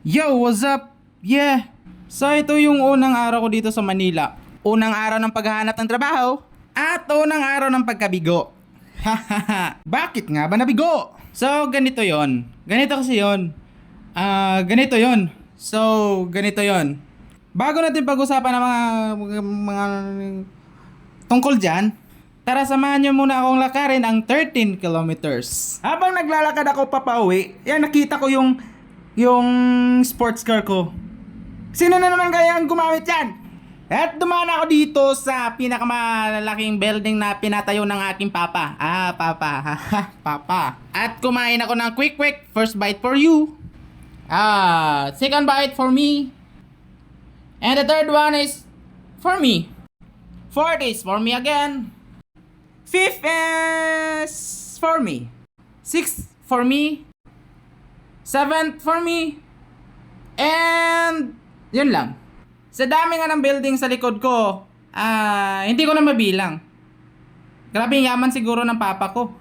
Yo, what's up? Yeah. So ito yung unang araw ko dito sa Manila. Unang araw ng paghahanap ng trabaho at unang araw ng pagkabigo. Bakit nga ba nabigo? So ganito 'yon. Ganito kasi 'yon. Ah, ganito 'yon. So ganito 'yon. Bago natin pag-usapan ng mga mga, mga tungkol diyan, Tara, samahan niyo muna akong lakarin ang 13 kilometers. Habang naglalakad ako papauwi, yan nakita ko yung yung sports car ko. Sino na naman kaya ang gumamit yan? At dumaan ako dito sa pinakamalaking building na pinatayo ng aking papa. Ah, papa. Papa. At kumain ako ng quick quick. First bite for you. Ah, second bite for me. And the third one is for me. Fourth is for me again. Fifth is for me. Sixth for me. Seventh for me. And yun lang. Sa dami nga ng building sa likod ko, ah, hindi ko na mabilang. Grabe yaman siguro ng papa ko.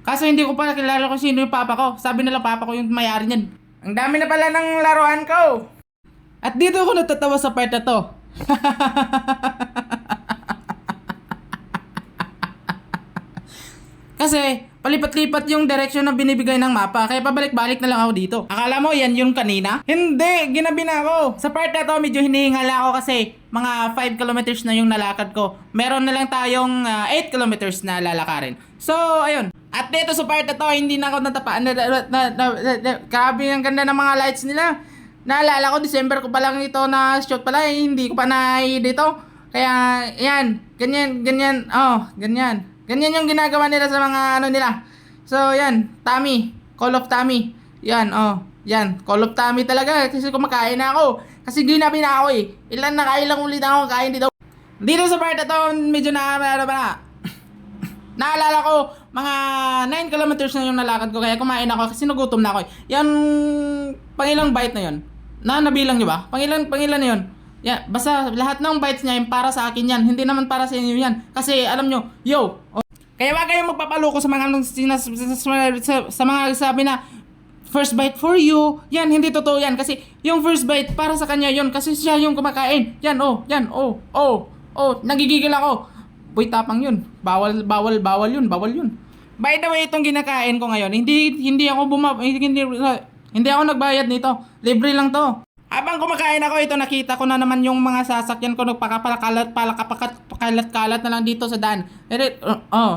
Kaso hindi ko pa kilala kung sino yung papa ko. Sabi nila papa ko yung mayari niyan. Ang dami na pala ng laruan ko. At dito ako natatawa sa part na to. Kasi palipat-lipat yung direction na binibigay ng mapa kaya pabalik-balik na lang ako dito. Akala mo yan yung kanina? Hindi! Ginabi na ako! Sa part na to medyo hinihingal ako kasi mga 5 kilometers na yung nalakad ko. Meron na lang tayong ah, 8 kilometers na lalakarin. So, ayun. At dito sa part na to, hindi na ako natapaan. Na, na, na, na, na, na, grabe ang ganda ng mga lights nila. Naalala ko, December ko pa lang ito na shoot pala. Eh, hindi ko pa na dito. Kaya, yan. Ganyan, ganyan. Oh, ganyan. Ganyan yung ginagawa nila sa mga ano nila. So, yan. Tommy. Call of Tommy. Yan, oh. Yan. Call of Tommy talaga. Kasi kumakain na ako. Kasi ginabi na ako eh. Ilan na kailang ulit ako kain dito. Dito sa part na to, medyo na, ano ba na. Naalala ko, mga 9 kilometers na yung nalakad ko. Kaya kumain ako kasi nagutom na ako. eh. Yan, pangilang bite na yon Na, nabilang nyo ba? Pangilan, pangilan na yun. Yeah, basta lahat ng bites niya yung para sa akin yan. Hindi naman para sa inyo yan. Kasi alam nyo, yo, oh, kaya wag kayong magpapaloko sa mga sinas, sa, sa, mga sabi na first bite for you. Yan, hindi totoo yan. Kasi yung first bite para sa kanya yon Kasi siya yung kumakain. Yan, oh, yan, oh, oh, oh, nagigigil ako. Boy, tapang yun. Bawal, bawal, bawal yun, bawal yun. By the way, itong kinakain ko ngayon, hindi hindi ako buma hindi, hindi, hindi ako nagbayad nito. Libre lang to. Habang kumakain ako, ito nakita ko na naman yung mga sasakyan ko nagpakapalakalat, palakapakat, pakalat-kalat na lang dito sa daan. Ere, uh, oh.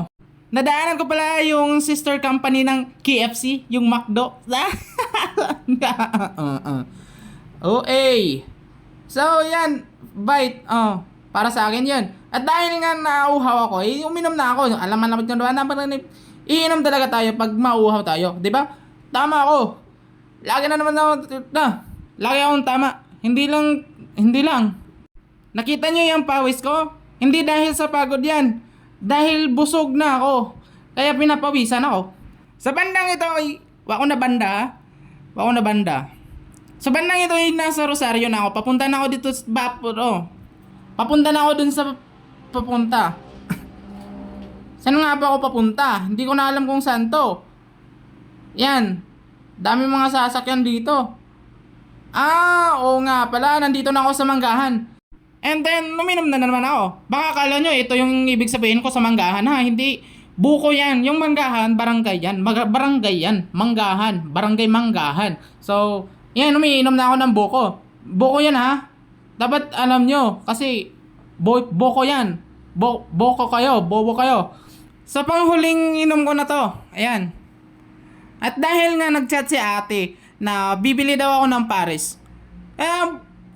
Nadaanan ko pala yung sister company ng KFC, yung McDo. uh, uh. OA. So, yan. Bite. Oh. Para sa akin yan. At dahil nga nauuhaw ako, eh, uminom na ako. Alam man naman yung naman iinom talaga tayo pag mauuhaw tayo. Ba? Tama ako. Lagi na naman ako, na, lagi akong tama. Hindi lang, hindi lang. Nakita nyo yung pawis ko? Hindi dahil sa pagod yan. Dahil busog na ako. Kaya pinapawisan ako. Sa bandang ito ay, wako na banda ha? Wako na banda. Sa bandang ito ay nasa Rosario na ako. Papunta na ako dito sa Bapur. Oh. Papunta na ako dun sa papunta. Saan nga ba ako papunta? Hindi ko na alam kung saan to. Yan. Dami mga sasakyan dito. Ah, oo nga pala. Nandito na ako sa manggahan. And then, uminom na naman ako. Baka akala nyo, ito yung ibig sabihin ko sa manggahan ha. Hindi. Buko yan. Yung manggahan, barangay yan. Mag- barangay yan. Manggahan. Barangay manggahan. So, yan, umiinom na ako ng buko. Buko yan ha. Dapat alam nyo. Kasi, bo- buko yan. Bo- boko kayo. Bobo kayo. Sa panghuling inom ko na to. Ayan. At dahil nga nagchat si ate na bibili daw ako ng Paris, eh,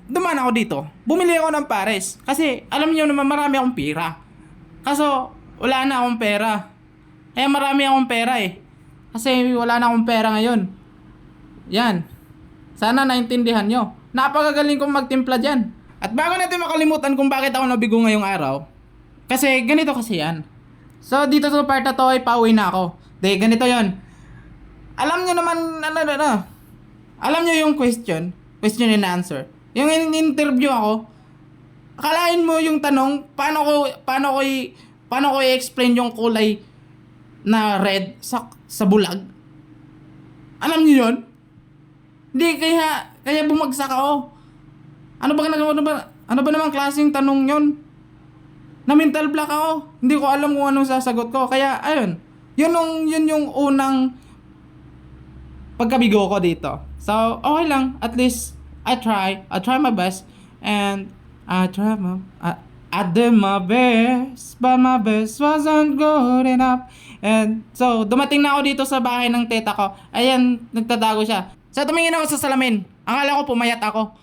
duman ako dito. Bumili ako ng Paris. Kasi, alam niyo naman, marami akong pera. Kaso, wala na akong pera. Eh, marami akong pera eh. Kasi, wala na akong pera ngayon. Yan. Sana naintindihan nyo. Napakagaling kong magtimpla dyan. At bago natin makalimutan kung bakit ako nabigo ngayong araw, kasi ganito kasi yan. So, dito sa part na to ay pauwi na ako. De, ganito yon. Alam nyo naman, ano, ano, ano. Alam nyo yung question, question and answer. Yung in-interview ako, akalain mo yung tanong, paano ko, paano ko, paano ko i-explain yung kulay na red sa, sa bulag? Alam nyo yun? Hindi, kaya, Kaya bumagsak ako. Ano ba ano ba? Ano ba namang klaseng tanong 'yon? Na mental block ako. Hindi ko alam kung anong sasagot ko. Kaya ayun. Yun yung yun yung unang pagkabigo ko dito. So, okay lang. At least, I try. I try my best. And, I try my... I, I did my best, but my best wasn't good enough. And, so, dumating na ako dito sa bahay ng teta ko. Ayan, nagtatago siya. So, tumingin ako sa salamin. Akala ko pumayat ako.